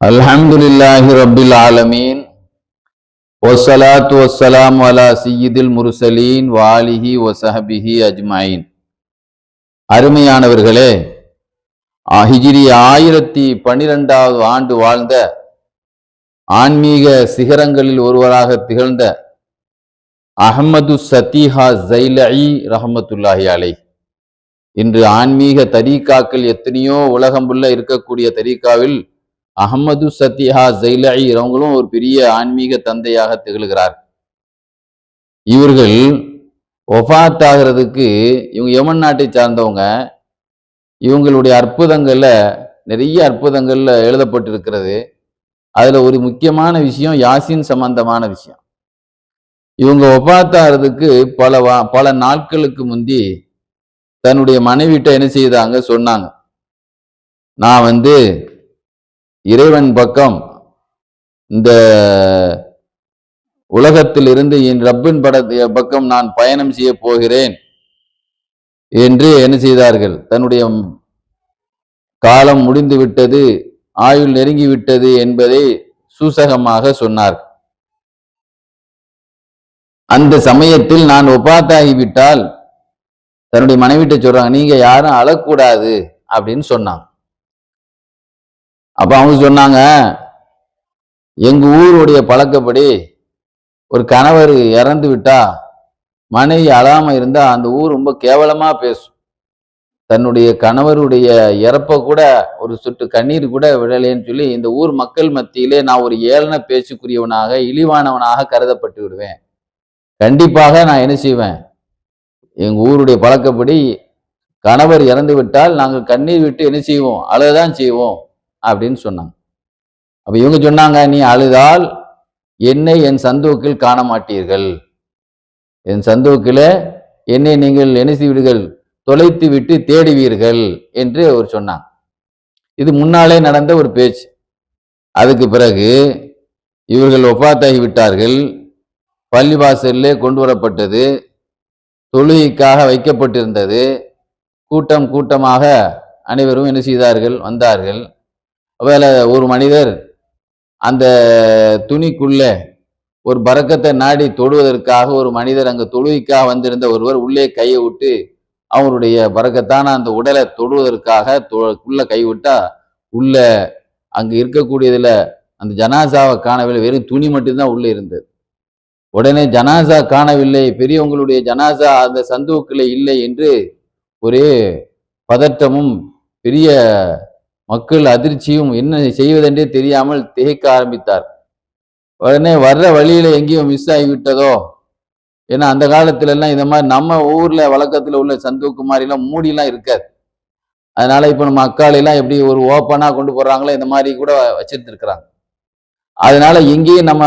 الحمد لله رب العالمين والصلاة والسلام على سيد المرسلين وآله وصحبه أجمعين அருமையானவர்களே ஆ, ஹிஜ்ரி ஆயிரத்தி பன்னிரெண்டாவது ஆண்டு வாழ்ந்த ஆன்மீக சிகரங்களில் ஒருவராக திகழ்ந்த அஹ்மது சத்தீஹா ஜைலஇ ரஹமத்துல்லாஹி அலை இன்று ஆன்மீக தரீக்காக்கள் எத்தனையோ உலகம்புள்ள இருக்கக்கூடிய தரீக்காவில் அகமது சத்யா ஜெயிலி அவங்களும் ஒரு பெரிய ஆன்மீக தந்தையாக திகழ்கிறார். இவர்கள் ஒஃபாத் ஆகிறதுக்கு இவங்க யமன் நாட்டை சார்ந்தவங்க. இவங்களுடைய அற்புதங்களில் நிறைய அற்புதங்களில் எழுதப்பட்டிருக்கிறது. அதில் ஒரு முக்கியமான விஷயம் யாசின் சம்பந்தமான விஷயம். இவங்க ஒப்பாத்தாகிறதுக்கு பல வா- பல நாட்களுக்கு முந்தி தன்னுடைய மனைவிட்ட என்ன செய்தாங்க? சொன்னாங்க. நான் வந்து இறைவன் பக்கம் இந்த உலகத்திலிருந்து என் ரப்பின் பட பக்கம் நான் பயணம் செய்ய போகிறேன் என்று என்ன செய்தார்கள்? தன்னுடைய காலம் முடிந்து விட்டது ஆயுள் நெருங்கி விட்டது என்பதை சூசகமாக சொன்னார் அந்த சமயத்தில் நான் ஒப்பாத்தாகிவிட்டால் தன்னுடைய மனைவிட்ட சொல்றாங்க நீங்க யாரும் அழக்கூடாது அப்படின்னு சொன்னாங்க. அப்போ அவங்க சொன்னாங்க எங்கள் ஊருடைய பழக்கப்படி ஒரு கணவர் இறந்து விட்டா மனைவி அழாமல் இருந்தால் அந்த ஊர் ரொம்ப கேவலமாக பேசும். தன்னுடைய கணவருடைய இறப்பை கூட ஒரு சொட்டு கண்ணீர் கூட விடலேன்னு சொல்லி இந்த ஊர் மக்கள் மத்தியிலே நான் ஒரு ஏளன பேச்சுக்குரியவனாக இழிவானவனாக கருதப்பட்டு விடுவேன். கண்டிப்பாக நான் என்ன செய்வேன்? எங்கள் ஊருடைய பழக்கப்படி கணவர் இறந்து விட்டால் நாங்கள் கண்ணீர் விட்டு என்ன செய்வோம்? அழுதான் செய்வோம். அப்படின்னு சொன்னாங்க. அப்போ இவங்க சொன்னாங்க நீ அழுதால் என்னை என் சந்தோக்கில் காண மாட்டீர்கள் என் சந்தோக்கில என்னை நீங்கள் என்ன செய்வீர்கள் தொலைத்து விட்டு தேடுவீர்கள் என்று அவர் சொன்னாங்க. இது முன்னாலே நடந்த ஒரு பேச்சு. அதுக்கு பிறகு இவர்கள் ஒப்பாத்தாகி விட்டார்கள் பள்ளிவாசலில் கொண்டு வரப்பட்டது. தொழுகைக்காக வைக்கப்பட்டிருந்தது. கூட்டம் கூட்டமாக அனைவரும் என்ன செய்தார்கள்? வந்தார்கள். வேலை ஒரு மனிதர் அந்த துணிக்குள்ளே ஒரு பறக்கத்தை நாடி தொடுவதற்காக ஒரு மனிதர் அங்கே தொழுகைக்காக வந்திருந்த ஒருவர் உள்ளே கையை விட்டு அவருடைய பறக்கத்தான அந்த உடலை தொடுவதற்காக உள்ள கைவிட்டா உள்ள அங்கு இருக்கக்கூடியதுல அந்த ஜனாசாவை காணவில்லை. வெறும் துணி மட்டும்தான் உள்ளே இருந்தது. உடனே ஜனாசா காணவில்லை. பெரியவங்களுடைய ஜனாசா அந்த சந்துவுக்குள்ள இல்லை என்று ஒரே பதட்டமும் பெரிய மக்கள் அதிர்ச்சியும் என்ன செய்வதென்றே தெரியாமல் திகைக்க ஆரம்பித்தார். உடனே வர்ற வழியில எங்கேயும் மிஸ் ஆகிவிட்டதோ? ஏன்னா அந்த காலத்துல எல்லாம் இந்த மாதிரி நம்ம ஊர்ல வழக்கத்துல உள்ள சந்தோக்குமாரி மாதிரிலாம் மூடிலாம் இருக்காது. அதனால இப்ப நம்ம அக்காலெல்லாம் எப்படி ஒரு ஓப்பனா கொண்டு போறாங்களோ இந்த மாதிரி கூட வச்சிருந்துருக்குறாங்க. அதனால எங்கேயும் நம்ம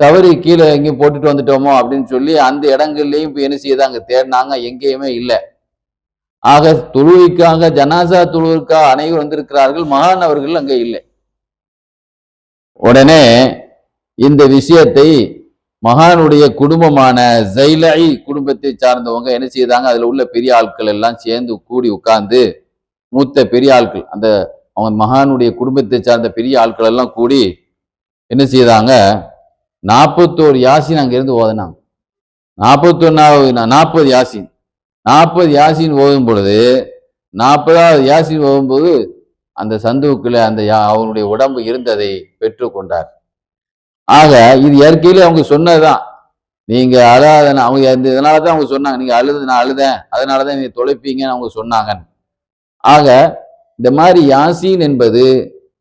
தவறி கீழே எங்கேயும் போட்டுட்டு வந்துட்டோமோ அப்படின்னு சொல்லி அந்த இடங்கள்லயும் இப்ப என்ன செய்தாங்க? தேடினாங்க எங்கேயுமே இல்லை. ஆக தொழுகைக்காக ஜனாசா தொழுவிற்காக அனைவரும் வந்திருக்கிறார்கள். மகான் அவர்கள் அங்கே இல்லை. உடனே இந்த விஷயத்தை மகானுடைய குடும்பமான ஜைலை குடும்பத்தை சார்ந்தவங்க என்ன செய்தாங்க? அதுல உள்ள பெரிய ஆட்கள் எல்லாம் சேர்ந்து கூடி உட்கார்ந்து மூத்த பெரிய ஆட்கள் அந்த அவங்க மகானுடைய குடும்பத்தை சார்ந்த பெரிய ஆட்கள் எல்லாம் கூடி என்ன செய்தாங்க? நாற்பத்தோரு யாசின் அங்கிருந்து ஓதுனாங்க. நாற்பத்தொன்னாவது நாற்பது யாசின். நாற்பது யாசின் ஓதும் பொழுது நாற்பதாவது யாசின் ஓதும்போது அந்த சந்துவுக்குள்ள அந்த யா- அவனுடைய உடம்பு இருந்ததை பெற்றுக்கொண்டார் ஆக இது இயற்கையிலே அவங்க சொன்னதுதான். நீங்க அழாத அவங்க அந்த இதனால தான் அவங்க சொன்னாங்க. நீங்க அழுது நான் அழுதேன். அதனால தான் நீங்க தொலைப்பீங்கன்னு அவங்க சொன்னாங்க ஆக இந்த மாதிரி யாசீன் என்பது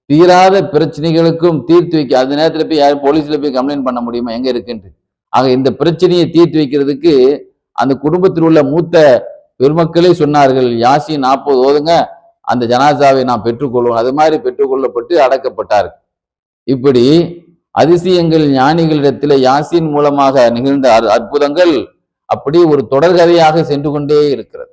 தீராத பிரச்சனைகளுக்கும் தீர்த்து வைக்க அந்த நேரத்தில் போய் யாரும் போலீஸ்ல போய் கம்ப்ளைண்ட் பண்ண முடியுமா? எங்க இருக்குன்ட்டு. ஆக இந்த பிரச்சனையை தீர்த்து வைக்கிறதுக்கு அந்த குடும்பத்தில் உள்ள மூத்த பெருமக்களே சொன்னார்கள் யாசின் நாற்பது ஓதுங்க அந்த ஜனாசாவை நாம் பெற்றுக்கொள்வோம் அது மாதிரி பெற்றுக்கொள்ளப்பட்டு அடக்கப்பட்டார் இப்படி அதிசயங்கள் ஞானிகளிடத்தில் யாசின் மூலமாக நிகழ்ந்த அற்புதங்கள் அப்படி ஒரு தொடர்கதையாக சென்று கொண்டே இருக்கிறது.